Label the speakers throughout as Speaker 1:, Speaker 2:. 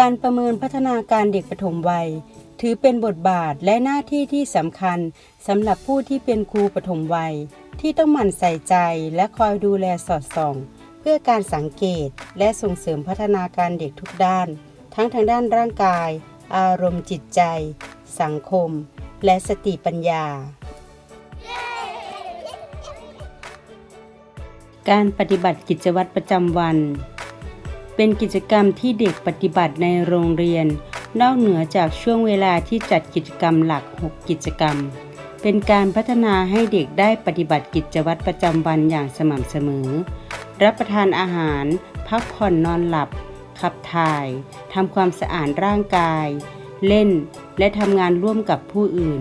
Speaker 1: การประเมินพัฒนาการเด็กปฐมวัย ถือเป็นบทบาทและหน้าที่ที่สำคัญสำหรับผู้ที่เป็นครูปฐมวัย ที่ต้องหมั่นใส่ใจและคอยดูแลสอดส่อง เพื่อการสังเกตและส่งเสริมพัฒนาการเด็กทุกด้าน ทั้งทางด้านร่างกาย อารมณ์จิตใจ สังคม และสติปัญญา การปฏิบัติกิจวัตรประจำวัน เป็นกิจกรรมที่เด็กปฏิบัติในโรงเรียน นอกเหนือจากช่วงเวลาที่จัดกิจกรรมหลัก 6 กิจกรรม เป็นการพัฒนาให้เด็กได้ปฏิบัติกิจวัตรประจำวันอย่างสม่ำเสมอ รับประทานอาหาร พักผ่อนนอนหลับ ขับถ่ายทำความสะอาดร่างกาย เล่น และทำงานร่วมกับผู้อื่น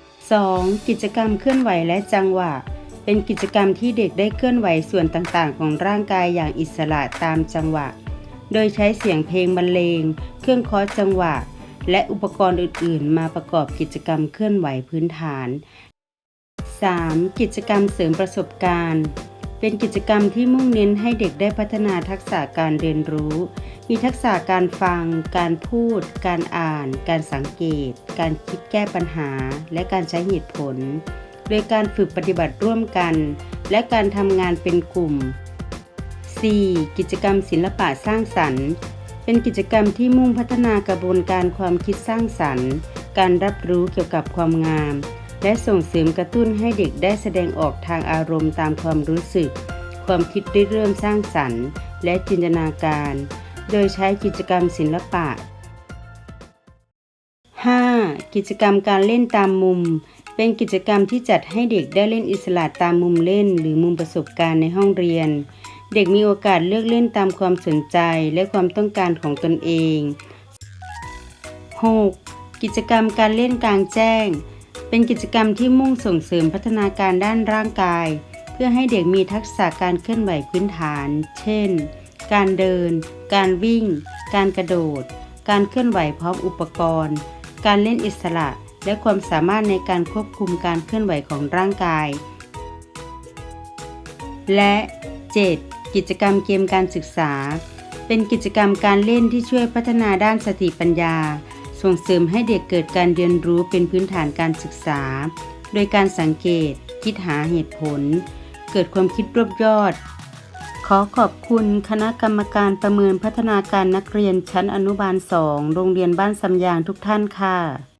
Speaker 1: 2. กิจกรรมเคลื่อนไหวและจังหวะ เป็นกิจกรรมที่เด็กได้เคลื่อนไหวส่วนต่างๆ ของร่างกายอย่างอิสระตามจังหวะ โดยใช้เสียงเพลงบรรเลง เครื่องเคอจังหวะ และอุปกรณ์อื่นๆ มาประกอบกิจกรรมเคลื่อนไหวพื้นฐาน 3. กิจกรรมเสริมประสบการณ์ เป็นกิจกรรมที่มุ่งเน้นให้เด็กได้พัฒนาทักษะการเรียนรู้ มีทักษะการฟัง การพูด การอ่าน การสังเกต การคิดแก้ปัญหา และการใช้เหตุผล โดยการฝึกปฏิบัติร่วมกัน และการทำงานเป็นกลุ่ม 4. กิจกรรมศิลปะสร้างสรรค์ เป็นกิจกรรมที่มุ่งพัฒนากระบวนการความคิดสร้างสรรค์ การรับรู้เกี่ยวกับความงาม และส่งเสริมกระตุ้นให้เด็กได้แสดงออกทางอารมณ์ตามความรู้สึก ความคิดได้เริ่มสร้างสรรค์ และจินตนาการ โดยใช้กิจกรรมศิลปะ 5. กิจกรรมการเล่นตามมุม เป็นกิจกรรมที่จัดให้เด็กได้เล่นอิสระตามมุมเล่น หรือมุมประสบการณ์ในห้องเรียน เด็กมีโอกาสเลือกเล่นตามความสนใจและความต้องการของตนเอง 6. กิจกรรมการเล่นกลางแจ้ง เป็นกิจกรรมที่มุ่งส่งเสริมพัฒนาการด้านร่างกาย เพื่อให้เด็กมีทักษะการเคลื่อนไหวพื้นฐาน เช่น การเดิน การวิ่ง การกระโดด การเคลื่อนไหวพร้อมอุปกรณ์ การเล่นอิสระ และความสามารถในการควบคุมการเคลื่อนไหวของร่างกาย และ 7. กิจกรรมเกมการศึกษา เป็นกิจกรรมการเล่นที่ช่วยพัฒนาด้านสติปัญญา ส่งเสริมให้เด็กเกิดการเรียนรู้เป็นพื้นฐานการศึกษา โดยการสังเกต คิดหาเหตุผล เกิดความคิดรวบยอด ขอขอบคุณคณะกรรมการประเมินพัฒนาการนักเรียนชั้นอนุบาล 2 โรงเรียนบ้านสำยางทุกท่านค่ะ